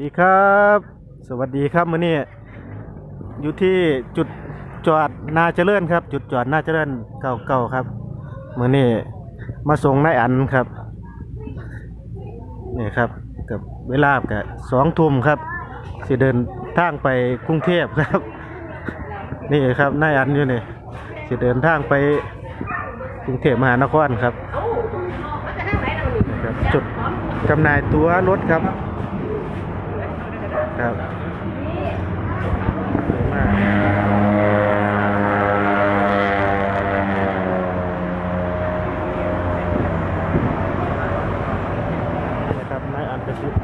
ดีครับ สวัสดีครับมื้อนี้อยู่ที่จุดจอดนาเจริญครับ จุดจอดนาเจริญเก่าๆครับมื้อนี้มาส่งนายอันครับนี่ครับกับเวลากับสองทุ่มครับสิเดินทางไปกรุงเทพครับ นี่ครับนายอันอยู่นี่สิเดินทางไปกรุงเทพมหานครครับนี่ครับจุดจำหน่ายตั๋วรถครับ ครับมากนะครับนายอันประสิทธิ์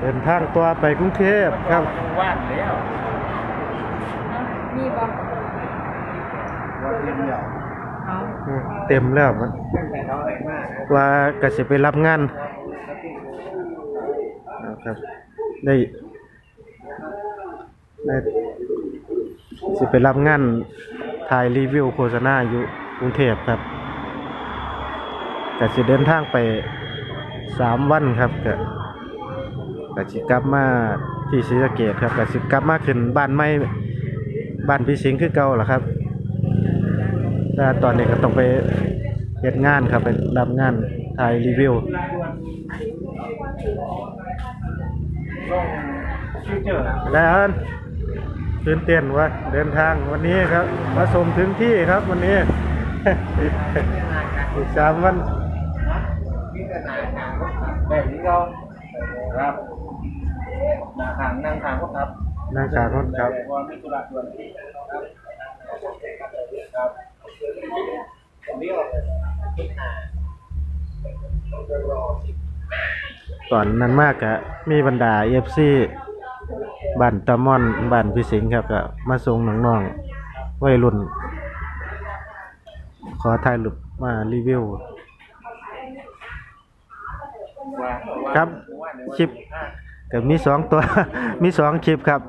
เดินทางตัวไปกรุงเทพครับว่างแล้วมีบ่ว่าเดียวเอาอืมเต็มแล้วมันตั้งแต่เขาแรงมากนะว่ากสิไปรับงานนะครับได้ ได้สิไปรับงานถ่ายรีวิวโฆษณาอยู่กรุงเทพครับก็สิเดินทางไปสามวันครับก็ก็สิกลับมาที่ศรีสะเกษครับก็สิกลับมาขึ้นบ้านใหม่บ้านพี่สิงห์คือเก่าล่ะครับแต่ตอนนี้ก็ต้องไปเฮ็ดงานครับไปรับงานถ่ายรีวิว แล้วตื่นเต้นว่าเดินทางวันนี้ครับมาส่งถึงที่ครับวันนี้อีกสามวันนี่ก็นายทางก็ครับแบบนี้เราครับนาทางนั่งทางก็ครับนั่งขารถครับแต่ว่ามีธุระด่วนครับผมเรียกว่าคิดหาตอนนั้นมากกะมีบรรดาเอฟซี บ้านตะม่อนบ้านพี่สิงครับก็มาส่งน้องๆวัยรุ่น ขอถ่ายรูปมารีวิว ครับคลิปก็มีสองตัว มีสองคลิปครับ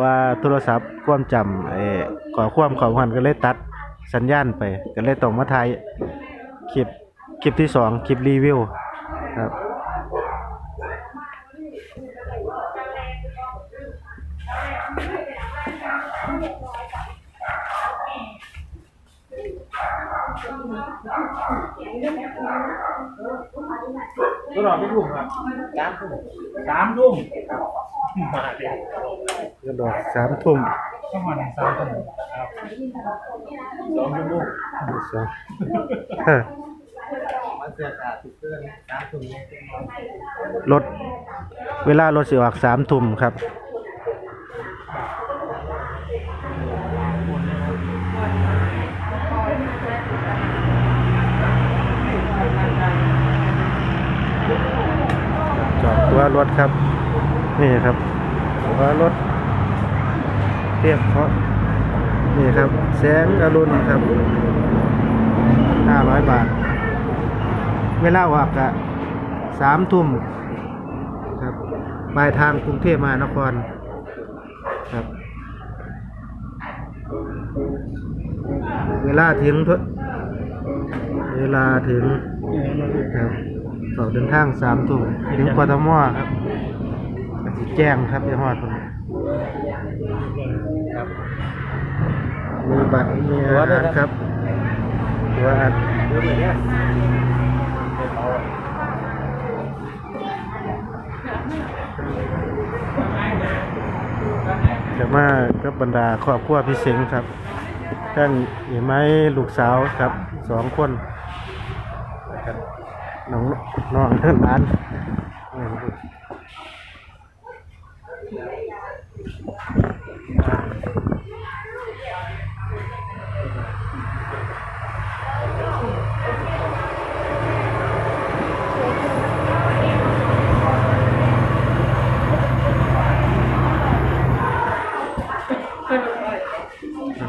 ว่าโทรศัพท์ความจำไอ้ขอความขาหันก็เลยตัดสัญญาณไป ก็เลยต้องมาถ่ายคลิปคลิปที่สองคลิปรีวิวครับ ตัวหนอนไม่ทุ่มครับสามทุ่มสามทุ่มมาเร็วกระโดดสามทุ่มก็มาถึงสามทุ่มครับสองชั่วโมงสองมันเสียขาติดเตือนสามทุ่มรถเวลารถสิออกสามทุ่มครับ จอดตัวรถครับ นี่ครับตัวรถเทียบเพราะนี่ครับ แสงอรุณครับห้าร้อยบาท เวลาออกอะสามทุ่มครับปลายทางกรุงเทพมหานครครับ เวลาถึงเวลาถึงครับ ออกเดินทางสามทุ่มถึงกทมครับก็สิแจ้งครับยี่ห้อตรงนี้มีบัตรมีอาหารครับตัวอันดูอย่างเงี้ยจะมากับบรรดาครอบครัวพี่เสงครับท่านเห็นไหมลูกสาวครับสองคนครับ น้องน้องร้าน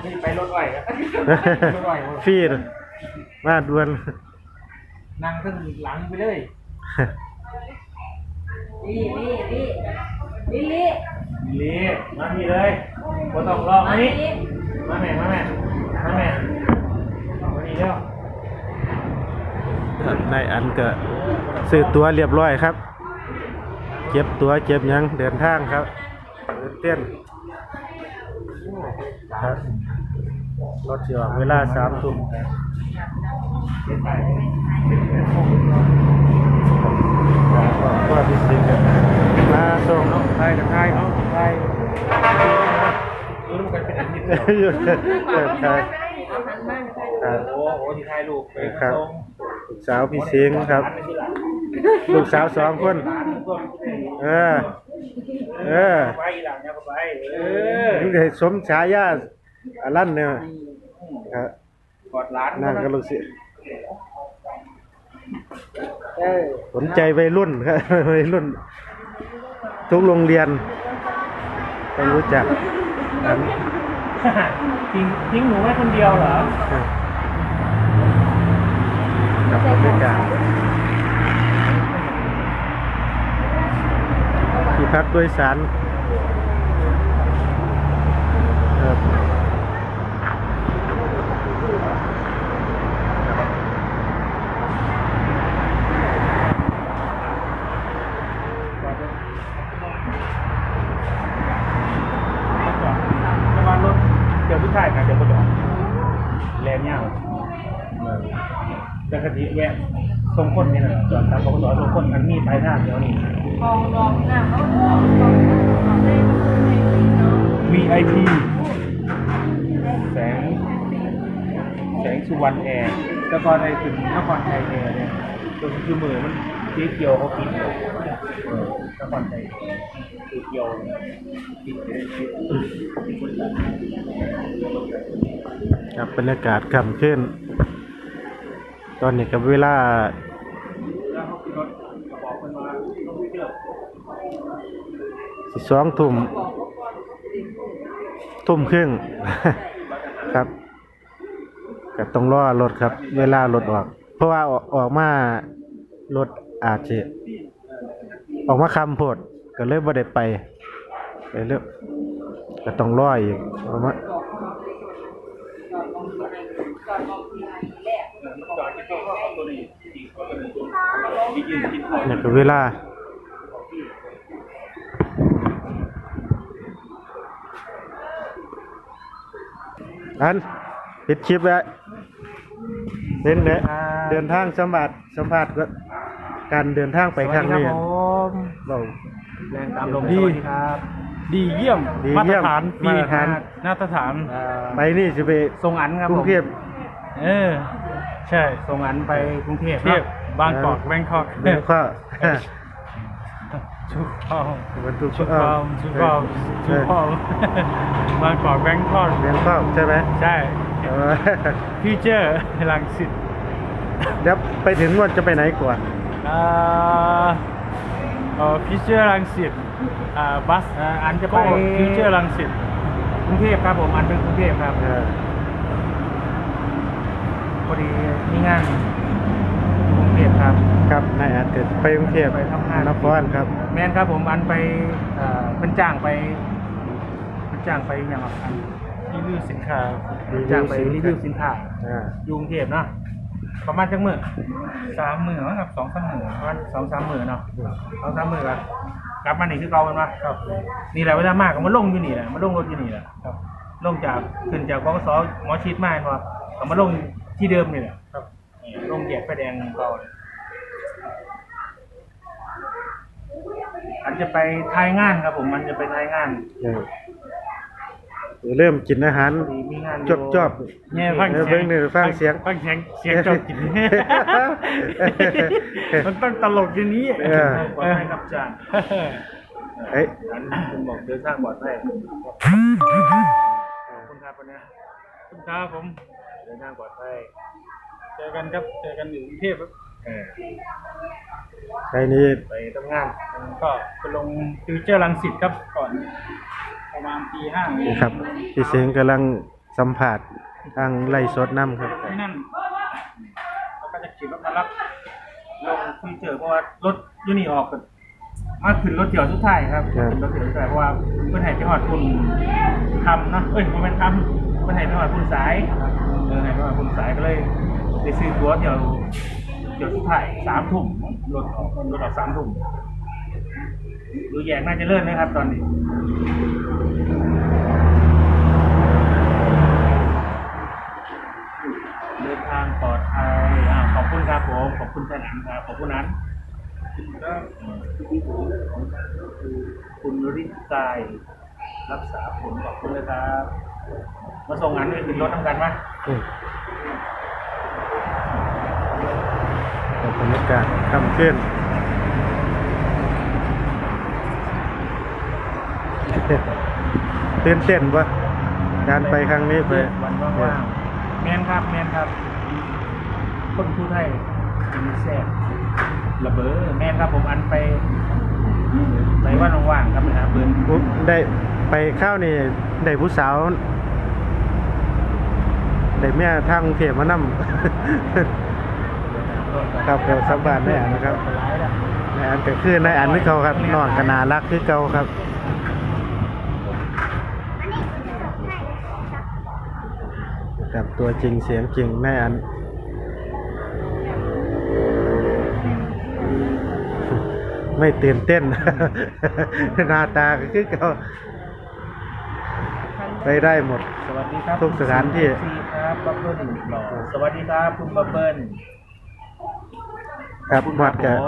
นี่ไปรถไหวครับรถไหวฟีดมาดวน นั่งขึ้นหลังไปเลยนี่นี่นี่นี่ลิลีมาพี่เลยบ่ต้องรอมานี่มาแม่มาแม่มาแม่มานี่เร็วในอันก็ซื้อตัวเรียบร้อยครับเจ็บตัวเจ็บหยังเดินทางครับตื่นเต้นครับรถสิออกเวลาสามทุ่ม ก็พิเศษกันมาส่งไทยกับไทยเนาะไทยรู้กันเป็นอาทิตย์อยู่ครับเอาหันมาใครดูครับโอ้โหที่ไทยลูกไปครับส่งลูกสาวพี่เสียงครับ ลูกสาวสองคน เออ เออไปหลังเนี่ยก็ไปเออนี่ได้สมฉายาอลันเนี่ยครับกอดร้านนั่งก็ลูกศิษย์ สนใจวัยรุ่นครับวัยรุ่น ทุกโรงเรียนต้องรู้จักอันทิ้งทิ้งหนูไว้คนเดียวเหรอกับบรรยากาศที่พักโดยสารครับ ประมาณรถเดี๋ยวทุกท่ายกันเดี๋ยวก็จอดแลนเงาจะคติ แวะส่งคนนี่แหละจอดตามปกติส่งคนอันนี้ปลายทางเดี๋ยวนี้กองรองหน้าเขากองรองรองได้เนาะ VIP แสง แสงสุวรรณแอร์แต่ก่อนไอ้ถึงนครไทยแอร์เนี่ยจนคือมือมันเจ๊เกียวเขากินเลยเออนครไทยเจ๊เกียวเนี่ยกินเลยครับบรรยากาศคำขึ้น ตอนนี้กับเวลาแล้วเขาขึ้นรถก็บอกคนว่างวิ่งเร็วสิสองทุ่มทุ่มครึ่งครับก็ต้องรอรถครับ เวลารถออก เพราะว่าออกมารถอาจจะออกมาคำโพดก็เลยบ่ได้ไปไปเรื่อยก็ต้องรออีกเราะว่าจอดที่เขาเข้าตัวนี้อีกตัวหนึงที่ยืนกินข้า เนี่ยก็เวลาอันปิดคลิปแล้วเล่นเนี่ยเดินทางสัมผัสสัมผัสก็การเดินทางไปครั้งนี้เราแรงตามลมดีสวัสดีครับ ดีเยี่ยมดีมาตเยี่รยมฐานปีมาตรฐาน มาตรฐานไปนี่จะไปทรงอันครับกรุผงมเทพเออ ใช่ทรงอันไปกรุงเทพเทียบเนาะบางกอกแบงคอกเดี๋ยวก็ชุกพองวันทุกชุกพองชุกพองชุกพองบางกอกแบงคอกเรียนข้อใช่ไหมใช่เออฟิวเจอร์ลังสิต เดี๋ยวไปถึงว่าจะไปไหนก่อน อ่า เอ่อฟิวเจอร์ลังสิตอ่าบัสอ่าอันจะไป ฟิวเจอร์ลังสิตกรุงเทพครับผมอันเป็นกรุงเทพครับเออพอดีมีงานกรุงเทพครับ ครับนายอาจเกิดไปกรุงเทพไปทำงาน นครครับ แม่นครับผมอันไปเอ่อเป็นจ้างไปเป็นจ้างไปอย่างไรอันรีวิวสินค้าเป็นจ้างไปรีวิวสินค้าอ่าอยู่กรุงเทพเนาะ ประมาณจังมือสามหมื่นครับสองสามหมื่นประมาณสองสามหมื่นเนาะสองสามหมื่นอะกลับมานี่คือเก่ากันวะครับนี่แหละเวลามากก็มาลงอยู่นี่แหละมาลงรถอยู่นี่แหละครับลงจากขึ้นจากกสหมอชิดมาเนาะก็มาลงที่เดิมนี่แหละครับลงแยกไฟแดงเก่าเลยอันจะไปทายงานครับผมมันจะไปทายงาน เออเริ่มกินอาหารพอดีมีงานจบจอบเนี่ยฟังเออเสียงเบิ่งนี่ฟังเสียงฟังเสียงเสียงจบกินมันต้องตลกอย่างนี้เออปลอดภัยครับอาจารย์เอ้ยอันคุณบอกเดินทางปลอดภัยขอบคุณครับวันนี้ครับผมเดินทางปลอดภัยเจอกันครับเจอกันอยู่กรุงเทพครับเออใครนี้ไปทำงานก็ไปลงฟิวเจอร์ลังสิตครับก่อน ประมาณปีห้านี่ครับพี่เสียงกำลังสัมผัสทางไล่สดน้ำครับที่นั่นเขาก็จะขี่รถมารับลงที่เจอเพราะว่ารถยูนี่ออกกันมาขึ้นรถเที่ยวสุดท้ายครับครับ ขึ้นรถเที่ยวสุดท้ายเพราะว่าเพื่อนให้ไปหอดคุณทำเนาะเอ้ยมันเป็นทำเพื่อนให้ไปหอดคุณสายเออให้ไปหอดคุณสายก็เลยได้ซื้อตั๋วเที่ยวเที่ยวสุดท้ายสามทุ่มรถออกรถออกสามทุ่ม ดูแยกน่าจะเลื่อนนะครับ ตอนนี้เดินทางปลอดภัยอ่าขอบคุณครับผม ขอบคุณท่านครับ ขอบคุณนั้นก็คุณริกายรักษาผลขอบคุณเลยครับ มาส่งงานด้วยขึ้นรถทำกันปะอืมบรรยากาศค่ำขึ้น ตื่นเต้นปะการไปครั้งนี้ไปวันว่างๆแมนครับแมนครับคนพูดไทยกินแซ่บระเบ้อแมนครับผมอันไปไปว่าว่างๆครับไปหาเบิร์นอุ๊ยได้ไปข้าวนี่ได้ผู้สาวได้แม่ทางกรุงเทพมานำครับเดี๋ยวสัมภาษณ์แม่นะครับนายอันก็คือนายอันคือเขาครับน้องกนารักคือเก่าครับ กับตัวจริงเสียงจริงนายอันไม่ตื่นเต้น หน้าตาก็คือเก่าไปได้หมด สวัสดีครับทุกสถานที่คุณซีครับบับเบิ้ลหล่อสวัสดีครับคุณบับเบิ้ลครับขอณหมดก็ผม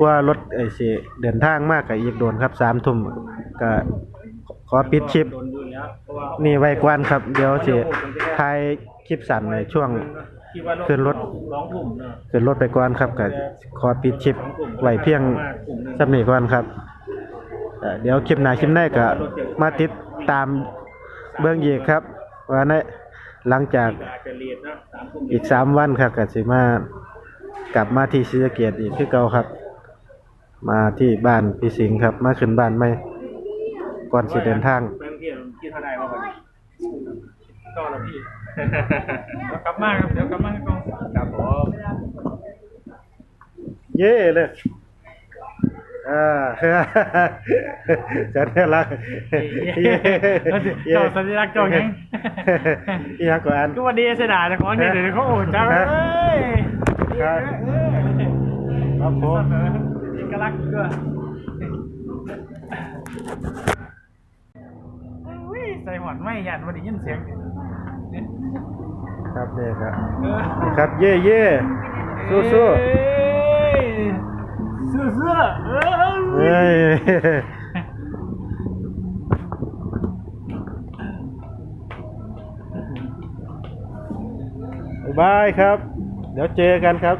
กว่ารถไอ้สิเดินทางมากกับอีกโดนครับสามทุ่มก็ ขอปิดชิป นี่ไว้กวนครับ เดี๋ยวสิถ่ายคลิปสั้นในช่วง ขึ้นรถร้องกลุ่อะขึ้นรถไปก่อนครับก็ขอปิดชิปไว้เพียงสำนีก่อนครับเอ่อเดี๋ยวคลิปหน้าคลิปหน้าก็มาติดตามเบื้องยีกครับว่าในหลังจากอีกลุ่มอีกสามวันครับก็สิมากลับมาที่ศรีสะเกดอีกคือเก่าครับ มาที่บ้านพี่สิงห์ครับ มาขึ้นบ้านไหม ก่อนสิเดินทางแม่งที่ที่เท่าไหร่วะวันนี้ก็แล้วพี่ เดี๋ยวกลับมาครับ เดี๋ยวกลับมาให้กองครับผมเย่เลยอ่าฉันเนี่ยรักเจ้าสัญลักษณ์เจ้าหยังอีหยังก่อนก็วันดีเสยดายแต่ของนี่เดี๋ยวเขาโอ้จ้าเอ้ยครับครับผมเอกลักษณ์ก็อุ้ย ใส่หอนไม่ยันวันนี้ยินเสียงครับเนี่ยครับเออนี่ครับเย่เย่สู้สู้เอ้ยสู้สู้เออเฮ้ยบ๊ายบายครับ เดี๋ยวเจอกันครับ